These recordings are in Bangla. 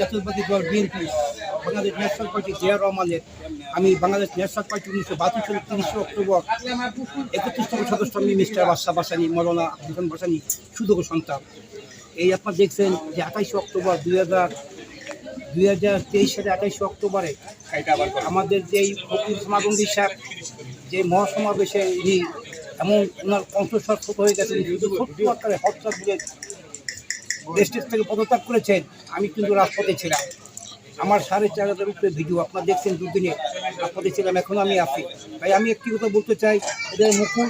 জাতীয়বাদী দল BNP, Bangladesh national party Zia রহমানের, আমি বাংলাদেশ ন্যাশনাল পার্টি উনিশশো বাহাত্তর সালের তিরিশে অক্টোবর একত্রিশতম সদস্য আমি মিস্টার বাদশা বাসানি, মৌলানা হাসান বাসানি, সুদক্ষ সন্তান। এই আপনার দেখছেন যে আঠাইশে অক্টোবর দুই হাজার দুই হাজার তেইশ সালে আঠাইশে অক্টোবরে আমাদের যেই ফকির সমাগন্ডি সাহেব, যে মহাসমাবেশে ইনি এমন ওনার কণ্ঠস্বর ছোট হয়ে গেছেন শুধু ছোট্ট আকারে হত্যা দিয়ে দেশটির থেকে পদত্যাগ করেছেন। আমি কিন্তু রাজপথে ছিলাম। আমার সাড়ে চার হাজার উপরে ভিডিও, আপনারা দেখছেন দুদিনে রাজপথে ছিলাম এখনও আমি আছি। তাই আমি একটি কথা বলতে চাই এদের মুকুল,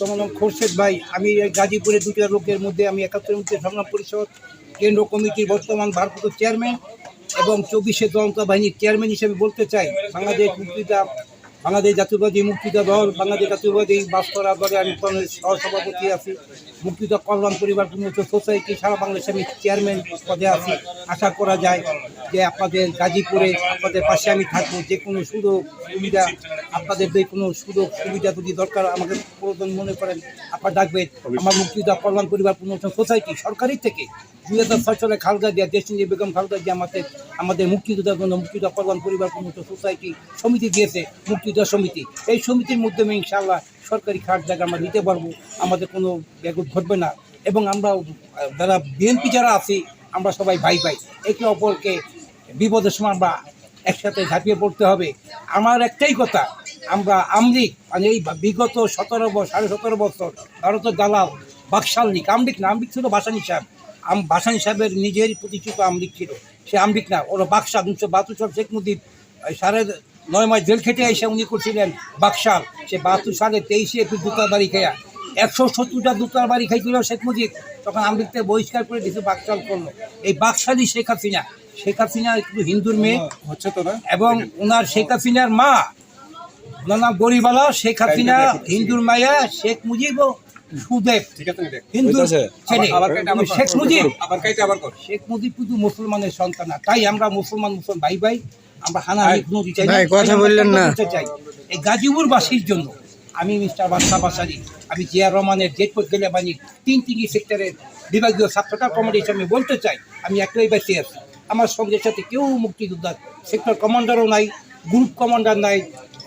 তোমার নাম খোরশেদ ভাই, আমি এই গাজীপুরের দুটা লোকের মধ্যে আমি একাত্তরের মধ্যে সংগ্রাম পরিষদ কেন্দ্র কমিটির বর্তমান ভারপ্রাপ্ত চেয়ারম্যান এবং চব্বিশে তদন্ত বাহিনীর চেয়ারম্যান হিসেবে বলতে চাই, বাংলাদেশ মুক্তিদা বাংলাদেশ জাতীয়বাদী মুক্তিদা দল, বাংলাদেশ জাতীয়বাদী বাস্তরা দলে আমি সহসভাপতি আছি। মুক্তিদা কল্যাণ পরিবার উন্নত সোসাইটি, সারা বাংলাদেশে আমি চেয়ারম্যান পদে আছি। আশা করা যায় যে আপনাদের গাজীপুরে, আপনাদের পাশে আমি থাকব। যে কোনো সুযোগ সুবিধা আপনাদের যে কোনো সুযোগ সুবিধা যদি দরকার আমাকে প্রয়োজন মনে করেন আপনার ডাকবেন। আমার মুক্তিদা কল্যাণ পরিবার পুনর্বাসন সোসাইটি সরকারি থেকে দুই হাজার ছয় সালে খালদা দিয়া দেশিনী বেগম খালদা দিয়া আমাদের আমাদের মুক্তিযোদ্ধার জন্য মুক্তিযোদ্ধা কল্যাণ পরিবার পুনর্বাসন সোসাইটি সমিতি দিয়েছে মুক্তিযোদ্ধা সমিতি। এই সমিতির মাধ্যমে ইনশাআল্লাহ সরকারি খাট জায়গা আমরা নিতে পারব আমাদের কোনো ব্যাঘাত ঘটবে না। এবং আমরা যারা বিএনপি যারা আছি আমরা সবাই ভাই ভাই। একে অপরকে বিপদের সময় আমরা একসাথে ঝাঁপিয়ে পড়তে হবে। আমার একটাই কথা আমরা আমলিক মানে এই বিগত সতেরো বছর সাড়ে সতেরো বছর ভারতের দালাল বাকশাল লীগ আমলিক না আমলিক ছিল বাসানি সাহেব। আম বাসানি সাহেবের নিজেরই প্রতিষ্ঠিত আমলিক ছিল। সে আমলিক না ওরা বাকশাল উনিশশো বাহাত্তর সাল শেখ মুজিব সাড়ে নয় মাস জেল খেটে এসে উনি করছিলেন বাকশাল। সে বাহাত্তর সালে তেইশে এপ্রিল দুটার বাড়ি খেয়া একশো সত্তরটা দুটার বাড়ি খাইছিল শেখ মুজিব তখন আমলিকতে বহিষ্কার করে দিয়েছে বাকশাল করল। এই বাকশালই শেখ হাসিনা। শেখ হাসিনা একটু হিন্দুর মেয়ে হচ্ছে তো না? এবং ওনার শেখ হাসিনার মা নাম গরিবালা শেখ হাসিনা হিন্দুর মায়া শেখ মুজিব সুদেব। হিন্দু হইতাছে। ছেলে। আবার কাইটা আবার কর। শেখ মুজিব। শেখ মুজিব কিন্তু মুসলমানের সন্তান না তাই আমরা মুসলমান মুসলমান ভাই ভাই আমরা হানাহানি চাই কথা বললেন না। চাই। এই গাজীপুরবাসীর জন্য আমি মিস্টার বাদশা বাসারি আমি জিয়া রহমানের জেটপুর গেলেবানির তিন তিনটি সেক্টরের বিভাগীয় ছাত্রটা কমিটি হিসেবে বলতে চাই আমি একটাই বেঁচে আছি। আমার সঙ্গে সাথে কেউ মুক্তিযোদ্ধা সেক্টর কমান্ডারও নাই গ্রুপ কমান্ডার নাই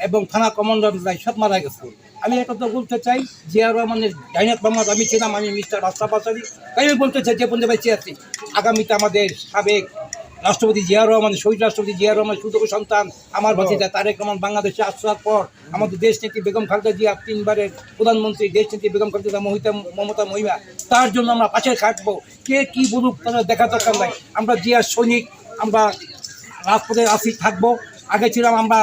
এবং থানা কমান্ডার নাই সব মারা গেছে। আমি একটা তো বলতে চাই জিয়া রহমানের ডাইনাত মোহাম্মদ আমি ছিলাম, আমি মিস্টার বাদশা বাসারি তাই আমি বলতে চাই যে পর্যন্ত বেঁচে আছি। আগামীতে আমাদের সাবেক রাষ্ট্রপতি জিয়া রহমান, শহীদ রাষ্ট্রপতি জিয়া রহমান, সুযোগ্য সন্তান, আমার ভাতিজা তারেক রহমান বাংলাদেশে আসার পর। আমাদের দেশ নেত্রী বেগম খালেদা জিয়া তিনবারের প্রধানমন্ত্রী দেশ নেত্রী বেগম খালেদা মহিতা মমতা মহিমা, তার জন্য আমরা পাশে থাকব। কে কি বলুক, তারা দেখা দরকার নাই। আমরা জিয়ার সৈনিক, আমরা রাজপথে আসি থাকব। আগে ছিলাম আমরা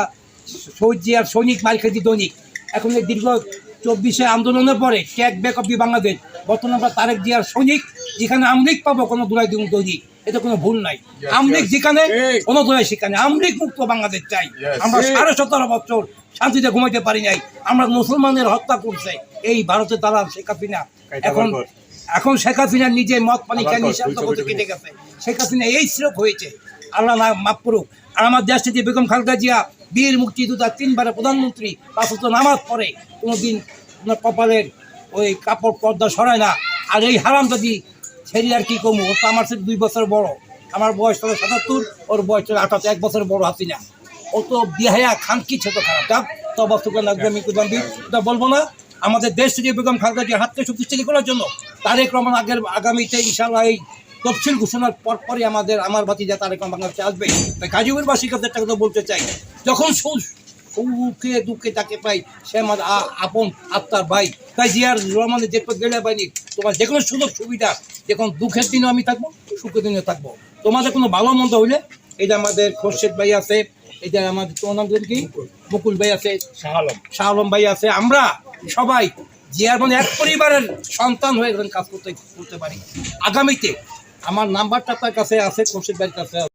শহীদ জিয়ার সৈনিক মার্কেটি দৈনিক। এখন এই দীর্ঘ চব্বিশে আন্দোলনের পরে tag back of the Bangladesh. বর্তমানে আমরা তারেক জিয়ার সৈনিক যেখানে আমলিক পাবো কোনো দুরাই দিন দৈনিক। এটা কোনো ভুল নাই। আমলিক যেখানে কোনো দোলাই সেখানে। আমলিক মুক্ত বাংলাদেশ চাই। আমরা সাড়ে সতেরো বছর শান্তিতে ঘুমাইতে পারি নাই। আমরা মুসলমানের হত্যা করছে। এই ভারতের দালাল শেখ হাসিনা। এখন। এখন শেখ হাসিনা নিজে মদ পানি খেয়ে নিঃশ্বাস করতে কেটে গেছে। শেখ হাসিনা এই শ্রোক হয়েছে। আল্লাহ মাফ করুক। আর আমার দেশ থেকে বেগম খালেদা জিয়া বীর মুক্তিযোদ্ধা তিনবারের প্রধানমন্ত্রী পাঁচ ওয়াক্ত নামাজ পড়ে, কোনোদিন ওনার কপালের ওই কাপড় পর্দা সরায় না। আর এই হারাম যদি ছেড়ে আর কি কমু ও তো আমার সাথে দুই বছর বড়। আমার বয়স হলো সাতাত্তর, ওর বয়স হলো আঠাত্তর এক বছর বড় হাসিনা ও তো বিহায়া, খান কি ছোট খারাপ, যাক, তো বস্তুকে এটা বলব না, আমাদের দেশ থেকে বেগম খালেদা জিয়ার হাতকে শক্তিশালী করার জন্য তারেক রহমান আগের আগামীতে ইনশাল্লাহ এই তফসিল ঘোষণার পর পরই আমাদের আমার ভাতিজা তারেক রহমান বাংলাদেশে আসবে। তাই গাজীপুরবাসীর কাছে একটা কথা বলতে চাই। যখন সু- সুখে দুঃখে তাকে পাই সে আমার আপন আত্মার ভাই। তাই জিয়ার রহমানের যে গেলে পাইনি তোমার যে কোনো সুযোগ সুবিধা যখন দুঃখের দিনও আমি থাকব সুখের দিনে থাকব। তোমাদের কোনো ভালো মন্দ হইলে এই যে আমাদের খোরশেদ ভাই আছে এই যে আমাদের তোমার নাম কি? মুকুল। ভাই আছে। শাহ আলম। শাহ আলম ভাই আছে। আমরা সবাই জিয়ার মানে এক পরিবারের সন্তান হয়ে কাজ করতে করতে পারি। আগামীতে আমার নাম্বারটা তার কাছে আছে খোরশেদ ভাইয়ের কাছে